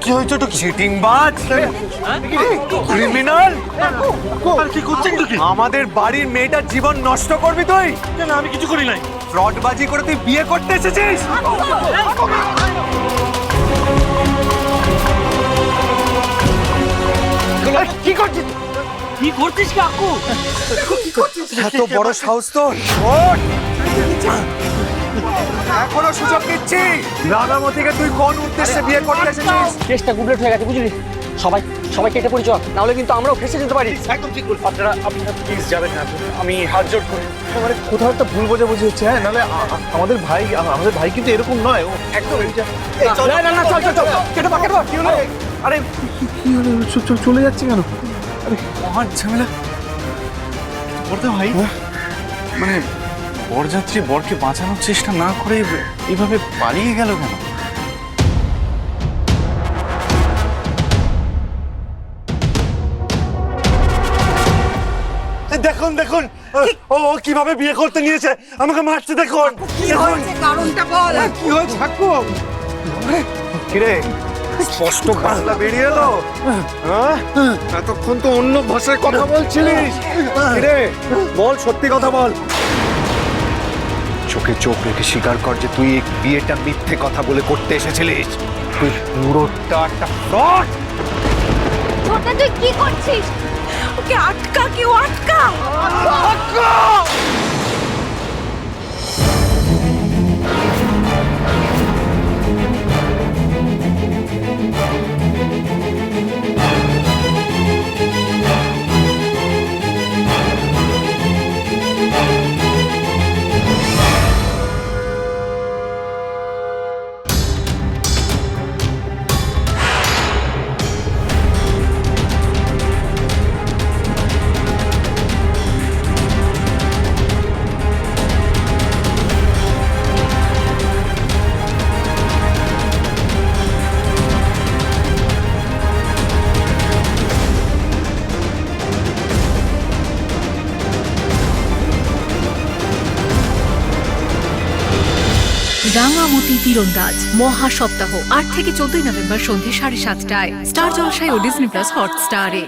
কি হয়েছে তো চিটিং বাজ? ক্রিমিনাল আর কি করছেন তো কি আমাদের বাড়ির মেয়েটার জীবন নষ্ট করবি তুই? না আমি কিছু করি নাই? ফ্রডবাজি করে তুই বিয়ে করতে এসেছিস? কি করছিস? কি করছিস কাকু? এত বড় সাহস তোর? ওঠ! এখনও সুযোগ দিচ্ছি। রাধামতিকে তুই কোন উদ্দেশ্যে বিয়ে করতে এসেছিস? কেসটা গুবলেট হয়ে গেছে বুঝলি? সবাই সবাই কেটে পড়ে চল। নাহলে কিন্তু আমরাও ফেসে যেতে পারি। একদম ঠিক বল আপনারা আপনারা প্লিজ যাবেন না। আমি হাত জোট করি মানে কোথাও একটা ভুল বোঝাবুঝি হচ্ছে হ্যাঁ? নাহলে আমাদের ভাই আমাদের ভাই কিন্তু এরকম নয়। ও একদম। না না না চল চল চল। কেটে পা কেটে পা। কি হলো আরে কি- হলো? চলে যাচ্ছে কেন? আরে মহান ঝামেলা। বড়দা ভাই মানে বরযাত্রী বরকে বাঁচানোর চেষ্টা না করে এভাবে পালিয়ে গেল কেন? দেখুন দেখুন। ও- কীভাবে বিয়ে করতে নিয়েছে? আমাকে মারতে দেখুন। দেখুন। কারণটা বল। কি হয়েছে ঠাকুর? কিরে? স্পষ্ট বাংলা বেরিয়ে এলো? হ্যাঁ? এতক্ষণ তো অন্য ভাষায় কথা বলছিলিস। কিরে? বল সত্যি কথা বল। চোখে চোখ রেখে স্বীকার কর যে তুই বিয়েটা মিথ্যে কথা বলে করতে এসেছিলিস। তুই পুরোটা একটা ফ্রড তুই কি করছিস? ওকে আটকা, কেউ আটকা রাঙামতি তীরন্দাজ মহা সপ্তাহ আট থেকে চোদ্দই নভেম্বর সন্ধ্যে সাড়ে সাতটায়। স্টার জলসায় ও ডিজনি প্লাস হটস্টারে।